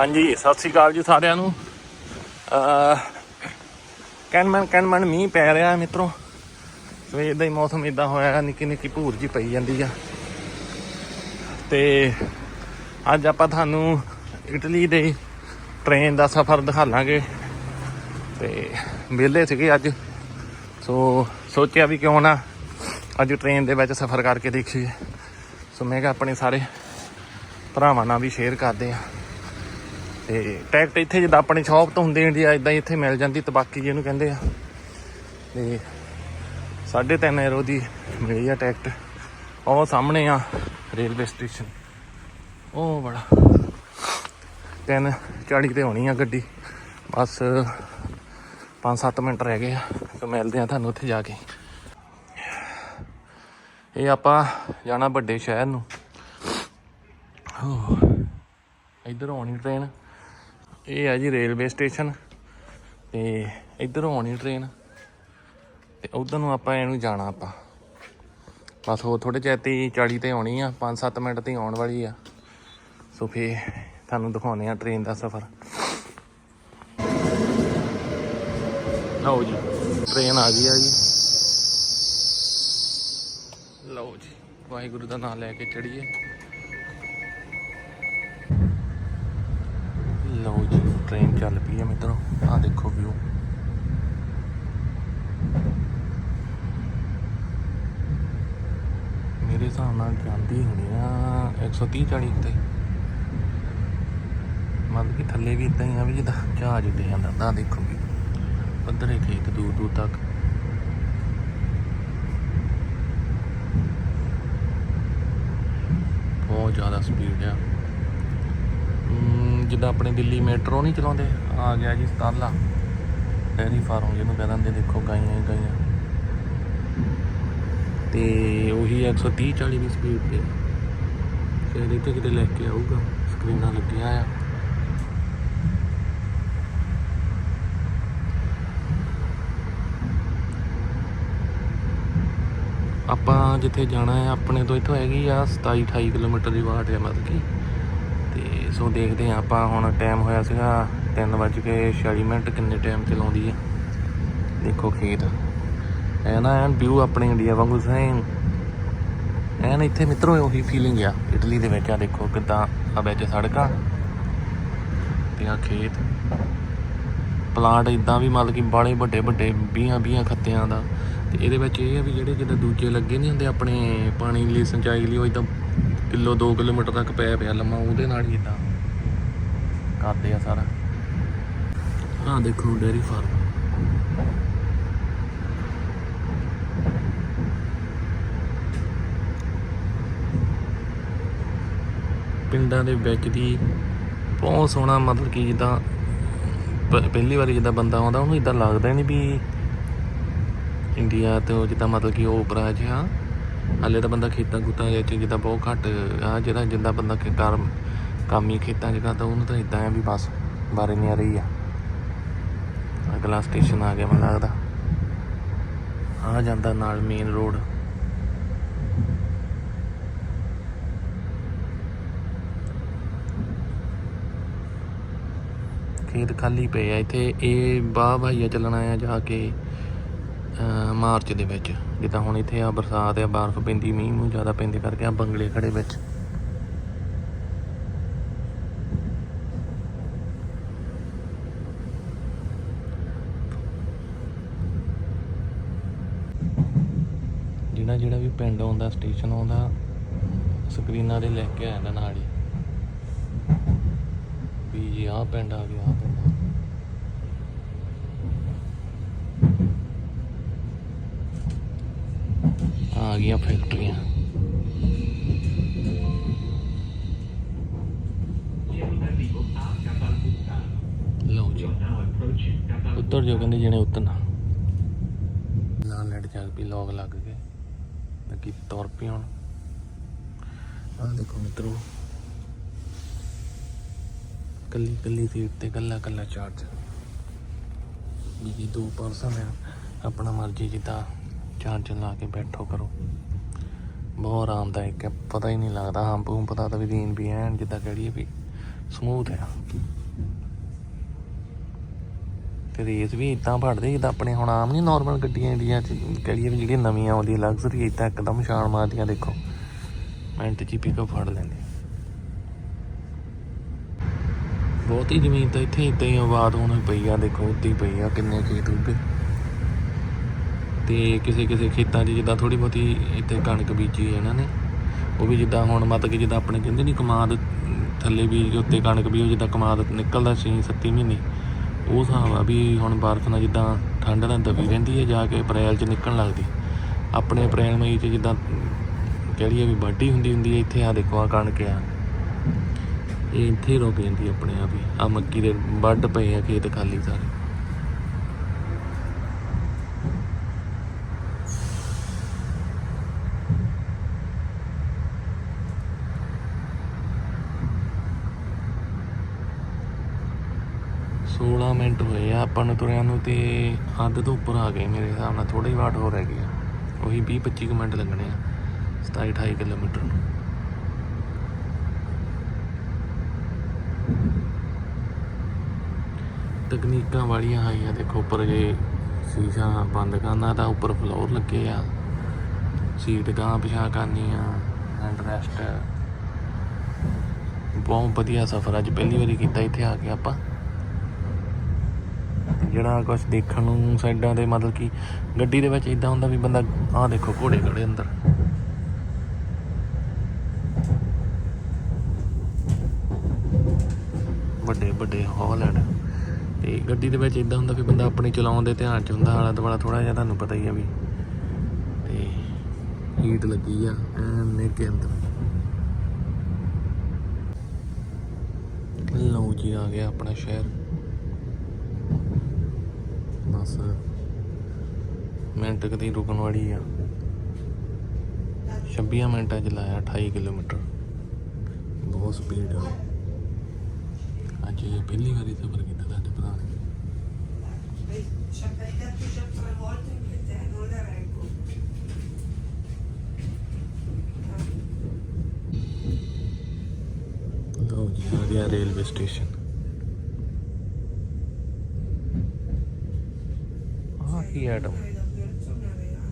ਹਾਂਜੀ, ਸਤਿ ਸ੍ਰੀ ਅਕਾਲ ਜੀ ਸਾਰਿਆਂ ਨੂੰ। ਅ ਕੈਨਮਨ ਕੈਨਮਨ ਮੀਂਹ ਪੈ ਰਿਹਾ ਮਿੱਤਰੋ। ਸਵੇਰ ਦਾ ਹੀ ਮੌਸਮ ਇਦਾਂ ਹੋਇਆ ਨਿੱਕੀ ਨਿੱਕੀ ਭੂਰ ਜੀ ਪਈ ਜਾਂਦੀ ਆ। ਤੇ ਅੱਜ ਆਪਾਂ ਤੁਹਾਨੂੰ ਇਟਲੀ ਦੇ ਟ੍ਰੇਨ ਦਾ ਸਫ਼ਰ ਦਿਖਾ ਲਾਂਗੇ ਤੇ ਵਿਹਲੇ ਸੀਗੇ ਅੱਜ। ਸੋ ਸੋਚਿਆ ਵੀ ਕਿਉਂ ਨਾ ਅੱਜ ਟ੍ਰੇਨ ਦੇ ਵਿੱਚ ਸਫ਼ਰ ਕਰਕੇ ਦੇਖੀਏ। ਸੋ ਮੈਂ ਕਿਹਾ ਆਪਣੇ ਸਾਰੇ ਭਰਾਵਾਂ ਨਾਲ ਵੀ ਸ਼ੇਅਰ ਕਰਦੇ ਆ ਤੇ ਟਿਕਟ ਇੱਥੇ ਜਿੱਦਾਂ ਆਪਣੀ ਸ਼ਾਪ ਤੋਂ ਹੁੰਦੇ ਇੰਡੀਆ ਇਦਾਂ ਹੀ ਇੱਥੇ ਮਿਲ ਜਾਂਦੀ ਤਬਾਕੀ ਜਿਹਨੂੰ ਕਹਿੰਦੇ ਆ। ਤੇ 3.5 ਯੂਰੋ ਦੀ ਮਿਲੀ ਆ ਟਿਕਟ। ਉਹ ਸਾਹਮਣੇ ਆ, ਰੇਲਵੇ ਸਟੇਸ਼ਨ। ਉਹ ਬੜਾ। ਤਿੰਨ 40 ਤੇ ਹੋਣੀ ਆ ਗੱਡੀ। ਬਸ 5-7 ਮਿੰਟ ਰਹਿ ਗਏ ਆ, ਤੇ ਮਿਲਦੇ ਆ ਤੁਹਾਨੂੰ ਉੱਥੇ ਜਾ ਕੇ। ਇਹ ਆਪਾਂ ਜਾਣਾ ਵੱਡੇ ਸ਼ਹਿਰ ਨੂੰ। ਹੋ ਇੱਧਰ ਆਉਣੀ ਟ੍ਰੇਨ ਇਹ ਆ ਜੀ ਰੇਲਵੇ ਸਟੇਸ਼ਨ ਤੇ ਇੱਧਰ ਆਉਣੀ ਟ੍ਰੇਨ ਤੇ ਉਧਰ ਨੂੰ ਆਪਾਂ ਇਹਨੂੰ ਜਾਣਾ ਆਪਾਂ। ਬਸ ਉਹ ਥੋੜੇ ਚਿਰ ਤੇ ਹੀ 40 ਤੇ ਆਉਣੀ ਆ 5-7 ਮਿੰਟ ਤੇ ਹੀ ਆਉਣ ਵਾਲੀ ਆ। ਸੋ ਫੇ ਤੁਹਾਨੂੰ ਦਿਖਾਉਨੇ ਆ ਟ੍ਰੇਨ ਦਾ ਸਫ਼ਰ। ਲਓ ਜੀ, ਟ੍ਰੇਨ ਆ ਗਈ ਆ ਜੀ। ਲਓ ਜੀ, ਵਾਹਿਗੁਰੂ ਦਾ ਨਾਮ ਲੈ ਕੇ ਚੜੀਏ ਲਓ ਜੀ ਟ੍ਰੇਨ ਚੱਲ ਪਈ ਹੈ ਮਿੱਤਰੋ। ਆਹ ਦੇਖੋ ਵਿਊ ਮੇਰੇ ਹਿਸਾਬ ਨਾਲ ਜਾਂਦੀ ਹੋਣੀ ਆ 130 40 ਤੇ ਮਤਲਬ ਕਿ ਥੱਲੇ ਵੀ ਇਦਾਂ ਹੀ ਆ ਵੀ ਜਿੱਦਾਂ ਜਹਾਜ਼ ਉੱਡੇ ਜਾਂਦਾ, ਤਾਂ ਦੇਖੋ ਵੀ। ਪੱਧਰੇ ਖੇਤ ਦੂਰ ਦੂਰ ਤੱਕ। ਬਹੁਤ ਜ਼ਿਆਦਾ ਸਪੀਡ ਆ। ਜਿੱਦਾਂ ਆਪਣੇ ਦਿੱਲੀ ਮੈਟਰੋ ਨਹੀਂ ਚਲਾਉਂਦੇ, ਆ ਗਿਆ ਜੀ ਸਤਾਲਾ ਡੈਰੀ ਫਾਰਮ ਜਿਹਨੂੰ ਕਹਿ ਦੇਖੋ ਗਾਈਆਂ ਗਾਈਆਂ। ਤੇ ਉਹੀ 130 40 ਦੀ ਸਪੀਡ ਤੇ। ਸ਼ਾਇਦ ਇੱਥੇ ਕਿਤੇ ਲੈ ਕੇ ਆਊਗਾ ਸਕਰੀਨਾਂ ਲੱਗੀਆਂ ਆ। ਆਪਾਂ ਜਿੱਥੇ ਜਾਣਾ ਹੈ ਆਪਣੇ ਤੋਂ ਇੱਥੋਂ ਹੈਗੀ ਆ 27 28 ਕਿਲੋਮੀਟਰ ਦੀ ਵਾਟ ਹੈ ਮਤਲਬ ਕਿ। ਸੋ ਦੇਖਦੇ ਹਾਂ। ਆਪਾਂ ਹੁਣ ਟਾਈਮ ਹੋਇਆ ਸੀਗਾ 3:46 ਮਿੰਟ। ਕਿੰਨੇ ਟਾਈਮ ਤੇ ਲਾਉਂਦੀ ਆ ਦੇਖੋ ਖੇਤ। ਐ ਨਾ ਐਨ ਵਿਊ ਆਪਣੇ ਇੰਡੀਆ ਵਾਂਗੂ ਸੇਮ ਐਨ ਇੱਥੇ ਮਿੱਤਰੋ ਉਹੀ ਫੀਲਿੰਗ ਆ, ਇਟਲੀ ਦੇ ਵਿੱਚ। ਆ ਦੇਖੋ ਕਿਦਾਂ ਆ ਵਿੱਚ ਸੜਕਾਂ ਤੇ ਆ ਖੇਤ। ਪਲਾਂਟ ਇਦਾਂ ਵੀ ਮਤਲਬ ਕਿ ਬਾਲੇ ਵੱਡੇ ਵੱਡੇ 20 20 ਖੱਤਿਆਂ ਦਾ। ਤੇ ਇਹਦੇ ਵਿੱਚ ਇਹ ਆ ਵੀ ਜਿਹੜੇ ਜਿੱਦਾਂ ਦੂਜੇ ਲੱਗੇ ਨਹੀਂ ਹੁੰਦੇ ਆਪਣੇ ਪਾਣੀ ਲਈ, ਸਿੰਚਾਈ ਲਈ, ਉਹ ਇਦਾਂ ਕਿਲੋ 2 ਕਿਲੋਮੀਟਰ ਤੱਕ ਪਿਆ ਪਿਆ ਲੰਮਾ, ਉਹਦੇ ਨਾਲ ਹੀ ਇਦਾਂ ਕਰਦੇ ਆ ਸਾਰਾ। ਆਹ ਦੇਖੋ ਡੇਰੀ ਫਾਰਮ। ਪਿੰਡਾਂ ਦੇ ਵਿੱਚ ਦੀ ਬਹੁਤ ਸੋਹਣਾ ਮਤਲਬ ਕਿ ਜਿੱਦਾਂ ਪ- ਪਹਿਲੀ ਵਾਰੀ ਜਿੱਦਾਂ ਬੰਦਾ ਆਉਂਦਾ, ਉਹਨੂੰ ਇਦਾਂ ਲੱਗਦਾ ਨਹੀਂ ਵੀ ਇੰਡੀਆ ਤੋਂ ਜਿੱਦਾਂ ਮਤਲਬ ਕਿ ਉਹ ਉਪਰਾ ਜਿਹਾ ਹਾਲੇ ਤਾਂ ਬੰਦਾ ਖੇਤਾਂ ਖੂਤਾਂ ਵਿੱਚ ਜਿੱਦਾਂ ਬਹੁਤ ਘੱਟ ਆ, ਜਿਹੜਾ ਜਿੱਦਾਂ ਬੰਦਾ ਕਿ ਕਰ, ਕੰਮ ਹੀ ਖੇਤਾਂ 'ਚ ਕਰਦਾ, ਉਹਨੂੰ ਤਾਂ ਇਦਾਂ ਆ ਵੀ ਬਸ ਬਾਰੇ ਨਹੀਂ ਆ ਰਹੀ ਆ। ਅਗਲਾ ਸਟੇਸ਼ਨ ਆ ਗਿਆ ਮੈਨੂੰ ਲੱਗਦਾ। ਆ ਜਾਂਦਾ ਨਾਲ ਮੇਨ ਰੋਡ ਖੇਤ ਖਾਲੀ ਪਏ ਆ ਇੱਥੇ, ਇਹ ਬਾਹ ਭਾਈਆ ਚੱਲਣਾ ਆ ਜਾ ਕੇ ਮਾਰਚ ਦੇ ਵਿੱਚ। ਜਿੱਦਾਂ ਹੁਣ ਇੱਥੇ ਆ ਬਰਸਾਤ ਆ ਬਰਫ਼ ਪੈਂਦੀ, ਮੀਂਹ ਮੂੰਹ ਜ਼ਿਆਦਾ ਪੈਂਦੇ ਕਰਕੇ ਆ ਬੰਗਲੇ ਖੜੇ ਵਿੱਚ ਜਿਹੜਾ ਜਿਹੜਾ ਵੀ ਪਿੰਡ ਆਉਂਦਾ, ਸਟੇਸ਼ਨ ਆਉਂਦਾ, ਸਕਰੀਨਾਂ ਦੇ ਲੈ ਕੇ ਆ ਜਾਂਦਾ ਨਾਲ ਹੀ ਵੀ ਜੀ ਆ ਆਹ ਪਿੰਡ ਆ ਗਿਆ। ਆ ਗਈਆਂ ਫੈਕਟਰੀਆਂ। ਲਓ ਜੀ। ਉੱਤਰ ਜੋ ਕਹਿੰਦੇ ਜਿਹਨੇ ਉਤਰਨਾ। ਨਾਲ ਲੈਟ ਚੱਲ ਪਈ ਲੋਗ ਲੱਗ ਗਏ। ਲੱਗੀ ਤੁਰ ਪਈ ਹੁਣ। ਆਹ ਦੇਖੋ ਮਿੱਤਰੋ। ਕੱਲੀ ਕੱਲੀ ਸੀਟ ਤੇ ਕੱਲਾ ਕੱਲਾ ਚਾਰਜ ਜੀ ਦੋ ਪਰਸਨ ਆ, ਆਪਣਾ ਮਰਜ਼ੀ ਜਿੱਦਾਂ ਚਾਰਜਰ ਲਾ ਕੇ ਬੈਠੋ ਕਰੋ। ਬਹੁਤ ਆਰਾਮਦਾਇਕ ਹੈ, ਪਤਾ ਹੀ ਨਹੀਂ ਲੱਗਦਾ। ਹਾਂ, ਬੂਮ ਪਤਾ ਤਾਂ ਵੀ ਦੀਨ ਵੀ ਐਨ ਜਿੱਦਾਂ ਕਹੜੀਏ ਵੀ ਸਮੂਥ ਆ ਤੇ ਰੇਸ ਵੀ ਇਦਾਂ ਫੜਦੇ ਜਿੱਦਾਂ ਆਪਣੇ ਹੁਣ ਆਮ ਨਹੀਂ ਨਾਰਮਲ ਗੱਡੀਆਂ ਇੰਡੀਆ ਚ ਕਹੀਏ ਵੀ ਜਿਹੜੀਆਂ ਨਵੀਆਂ ਆਉਂਦੀਆਂ ਲਗਜ਼ਰੀ ਇਦਾਂ ਇੱਕਦਮ ਛਾਲ ਮਾਰਦੀਆਂ, ਦੇਖੋ। ਮਿੰਟ ਚ ਪਿਕਅਪ ਫੜ ਲੈਂਦੇ। ਬਹੁਤੀ ਜ਼ਮੀਨ ਤਾਂ ਇੱਥੇ ਇਦਾਂ ਹੀ ਆਬਾਦ ਹੋਣੀ ਪਈ ਆ, ਦੇਖੋ ਉੱਦਾਂ ਹੀ ਪਈ ਆ, ਕਿੰਨੇ ਖੇਤ ਉੱਗੇ। ਤੇ ਕਿਸੇ ਕਿਸੇ ਖੇਤਾਂ 'ਚ ਜਿੱਦਾਂ ਥੋੜੀ ਬਹੁਤੀ ਇੱਥੇ ਕਣਕ ਬੀਜੀ ਹੈ ਇਹਨਾਂ ਨੇ, ਉਹ ਵੀ ਜਿੱਦਾਂ ਹੁਣ ਮਤਲਬ ਕਿ ਜਿੱਦਾਂ ਆਪਣੇ ਕਹਿੰਦੇ ਨਹੀਂ ਕਮਾਦ ਥੱਲੇ ਬੀਜ ਕੇ ਉੱਤੇ ਕਣਕ ਵੀ ਜਿੱਦਾਂ ਕਮਾਦ ਨਿਕਲਦਾ ਸੀ ਸੱਤੀ ਮਹੀਨੇ, ਉਹ ਹਿਸਾਬ ਆ ਵੀ ਹੁਣ ਬਰਫ਼ ਨਾਲ ਜਿੱਦਾਂ ਠੰਡ ਨਾਲ ਦਬੀ ਰਹਿੰਦੀ ਹੈ ਜਾ ਕੇ ਅਪ੍ਰੈਲ 'ਚ ਨਿਕਲਣ ਲੱਗਦੀ। ਆਪਣੇ ਅਪ੍ਰੈਲ, ਮਈ 'ਚ ਜਿੱਦਾਂ ਕਹਿ ਲਈਏ ਵੀ ਵਾਢੀ ਹੁੰਦੀ ਹੁੰਦੀ ਹੈ, ਇੱਥੇ ਆ ਦੇਖੋ ਆ ਕਣਕ ਆ। ਇਹ ਇੱਥੇ ਹੀ ਰੁਕ ਜਾਂਦੀ ਆਪਣੇ ਆਪ ਹੀ ਆ ਮੱਕੀ ਦੇ ਵੱਢ ਪਏ ਆ ਖੇਤ ਖਾਲੀ ਸਾਰੇ। ਸੋਲਾਂ ਮਿੰਟ ਹੋਏ ਆ, ਆਪਾਂ ਨੂੰ ਤੁਰਿਆਂ ਨੂੰ ਤੇ ਹੱਦ ਤੋਂ ਉੱਪਰ ਆ ਗਏ ਮੇਰੇ ਹਿਸਾਬ ਨਾਲ ਥੋੜਾ ਹੀ ਵਾਟ ਹੋਰ ਰਹਿ ਆ। ਉਹੀ 20 25 ਕੁ ਮਿੰਟ ਲੱਗਣੇ ਆ 27 28 ਕਿਲੋਮੀਟਰ ਨੂੰ। ਤਕਨੀਕਾਂ ਵਾਲੀਆਂ ਆਈਆਂ ਦੇਖੋ ਉੱਪਰ ਜੇ ਸ਼ੀਸ਼ਾ ਬੰਦ ਕਰਨਾ ਤਾਂ ਉੱਪਰ ਫਲੋਰ ਲੱਗੇ ਆ। ਸੀਟ ਗਾਂ ਪਿਛਾਂ ਕਰਨੀ ਆ ਹੈਂਡ ਰੈਸਟ ਬਹੁਤ ਵਧੀਆ ਸਫ਼ਰ ਅੱਜ ਪਹਿਲੀ ਵਾਰੀ ਕੀਤਾ ਇੱਥੇ ਆ ਕੇ ਆਪਾਂ। ਜਿਹੜਾ ਕੁਝ ਦੇਖਣ ਨੂੰ ਸਾਈਡਾਂ ਤੇ ਮਤਲਬ ਕਿ ਗੱਡੀ ਦੇ ਵਿੱਚ ਇਦਾਂ ਹੁੰਦਾ ਵੀ ਬੰਦਾ ਆਹ ਦੇਖੋ ਘੋੜੇ ਘੜੇ ਅੰਦਰ। ਵੱਡੇ ਵੱਡੇ ਹੌਲੈਂਡ ਤੇ ਗੱਡੀ ਦੇ ਵਿੱਚ ਇਦਾਂ ਹੁੰਦਾ ਵੀ ਬੰਦਾ ਆਪਣੀ ਚਲਾਉਣ ਦੇ ਧਿਆਨ ਚ ਹੁੰਦਾ, ਆਲਾ ਦੁਆਲਾ ਥੋੜਾ ਜਿਹਾ ਤੁਹਾਨੂੰ ਪਤਾ ਹੀ ਆ ਵੀ। ਤੇ ਹੀਟ ਲੱਗੀ ਆ, ਐਨ ਨੇਕੇ ਅੰਦਰ। ਲਓ ਜੀ, ਆ ਗਿਆ ਆਪਣਾ ਸ਼ਹਿਰ। ਬਸ। ਮਿੰਟ ਕਦੀ ਰੁਕਣ ਵਾਲੀ ਆ। 26 ਮਿੰਟਾਂ ਚ ਲਾਇਆ 28 ਕਿਲੋਮੀਟਰ। ਬਹੁਤ ਸਪੀਡ ਆ। ਅੱਜ ਇਹ ਪਹਿਲੀ ਵਾਰੀ ਸਫ਼ਰ ਕੀਤਾ ਸਾਡੇ ਭਰਾ ਨੇ. ਲਓ ਜੀ ਆ ਗਿਆ ਰੇਲਵੇ ਸਟੇਸ਼ਨ। ਕੀ ਐਟਮ Hai davvero tornare a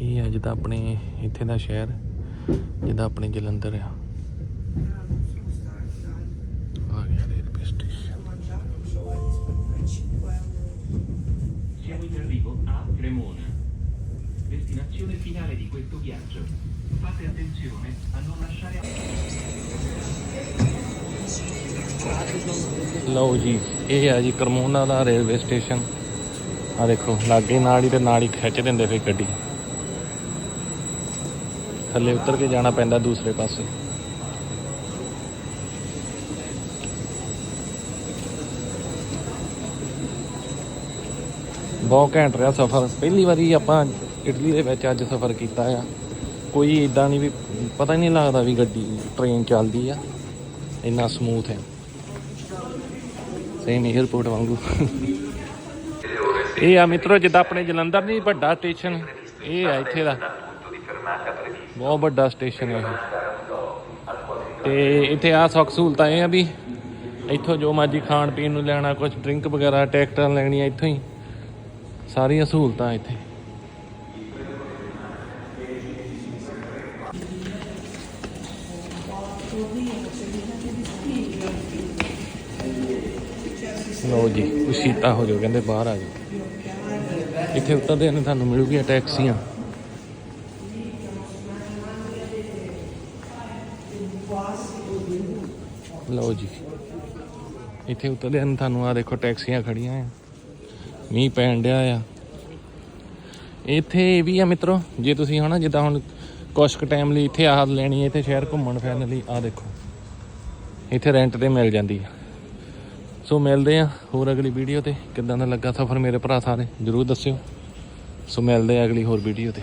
ਇਹ ਆ ਜਿੱਦਾਂ ਆਪਣੇ ਇੱਥੇ ਦਾ ਸ਼ਹਿਰ ਜਿੱਦਾਂ ਆਪਣੇ ਜਲੰਧਰ ਆ non sono stati dai. ਆ ਗਿਆ railway station A mangiare non so, hai di spendere 5 euro. Siamo in arrivo a Cremona, destinazione finale di questo viaggio. Fate attenzione a non lasciare ਲਓ ਜੀ ਇਹ ਆ ਜੀ ਕਰਮੋਨਾ ਦਾ ਰੇਲਵੇ ਸਟੇਸ਼ਨ ਆ ਦੇਖੋ, ਲਾਗੇ ਨਾਲ ਹੀ ਤੇ ਨਾਲ ਹੀ ਖਿੱਚ ਦਿੰਦੇ ਫੇ ਗੱਡੀ। ਥੱਲੇ ਉਤਰ ਕੇ ਜਾਣਾ ਪੈਂਦਾ ਦੂਸਰੇ ਪਾਸੇ। ਬਹੁਤ ਘੈਂਟ ਰਿਹਾ ਸਫ਼ਰ। ਪਹਿਲੀ ਵਾਰੀ ਆਪਾਂ ਇਟਲੀ ਦੇ ਵਿੱਚ ਅੱਜ ਸਫ਼ਰ ਕੀਤਾ ਆ। ਕੋਈ ਇਦਾਂ ਨਹੀਂ ਵੀ, ਪਤਾ ਹੀ ਨਹੀਂ ਲੱਗਦਾ ਵੀ ਗੱਡੀ ਟ੍ਰੇਨ ਚੱਲਦੀ ਆ। ਇੰਨਾ ਸਮੂਥ ਹੈ। ਸੇਮ 에어ਪੋਰਟ ਵਾਂਗੂ। ਇਹ ਆ ਮਿੱਤਰੋ, ਜਿੱਦਾਂ ਆਪਣੇ ਜਲੰਧਰ ਨਹੀਂ ਵੱਡਾ ਸਟੇਸ਼ਨ ਇਹ ਆ ਇੱਥੇ ਦਾ। ਬਹੁਤ ਵੱਡਾ ਸਟੇਸ਼ਨ ਹੈ ਤੇ ਇੱਥੇ ਆ ਸੁੱਖ ਸਹੂਲਤਾਂ ਇਹ ਆ ਵੀ ਇੱਥੋਂ ਜੋ ਮਰਜ਼ੀ ਖਾਣ ਪੀਣ ਨੂੰ ਲੈਣਾ ਕੁਝ ਡਰਿੰਕ ਵਗੈਰਾ, ਟਿਕਟਾਂ ਲੈਣੀਆਂ ਇੱਥੋਂ ਹੀ। ਸਾਰੀਆਂ ਸਹੂਲਤਾਂ ਇੱਥੇ। ਲੋ ਜੀ ਉਸੀਤਾ ਹੋ ਜਾਓ, ਕਹਿੰਦੇ ਬਾਹਰ ਆ ਜਾਓ। ਇੱਥੇ ਉਤਰਦੇ ਨੇ, ਤੁਹਾਨੂੰ ਮਿਲੂਗੀਆਂ ਟੈਕਸੀਆਂ। ਲਓ ਜੀ, ਇੱਥੇ ਉਤਰਦੇ ਨੇ, ਤੁਹਾਨੂੰ ਆ ਦੇਖੋ, ਟੈਕਸੀਆਂ ਖੜੀਆਂ ਆ। ਮੀਂਹ ਪੈਣ ਡਿਆ ਆ। ਇੱਥੇ ਇਹ ਵੀ ਆ ਮਿੱਤਰੋ, ਜੇ ਤੁਸੀਂ ਹਨਾ, ਜਿੱਦਾਂ ਹੁਣ ਕੁਛ ਕੁ ਟਾਈਮ ਲਈ ਇੱਥੇ ਆਹ ਲੈਣੀ ਹੈ, ਇੱਥੇ ਸ਼ਹਿਰ ਘੁੰਮਣ ਫਿਰਨ ਲਈ ਆ ਦੇਖੋ। ਇੱਥੇ ਰੈਂਟ ਤੇ ਮਿਲ ਜਾਂਦੀ ਆ। ਸੋ ਮਿਲਦੇ ਆ ਹੋਰ ਅਗਲੀ ਵੀਡੀਓ ਤੇ। ਕਿੱਦਾਂ ਦਾ ਲੱਗਾ ਸਫ਼ਰ ਮੇਰੇ ਭਰਾ ਸਾਰੇ? ਜਰੂਰ ਦੱਸਿਓ। ਸੋ ਮਿਲਦੇ ਆ ਅਗਲੀ ਹੋਰ ਵੀਡੀਓ ਤੇ।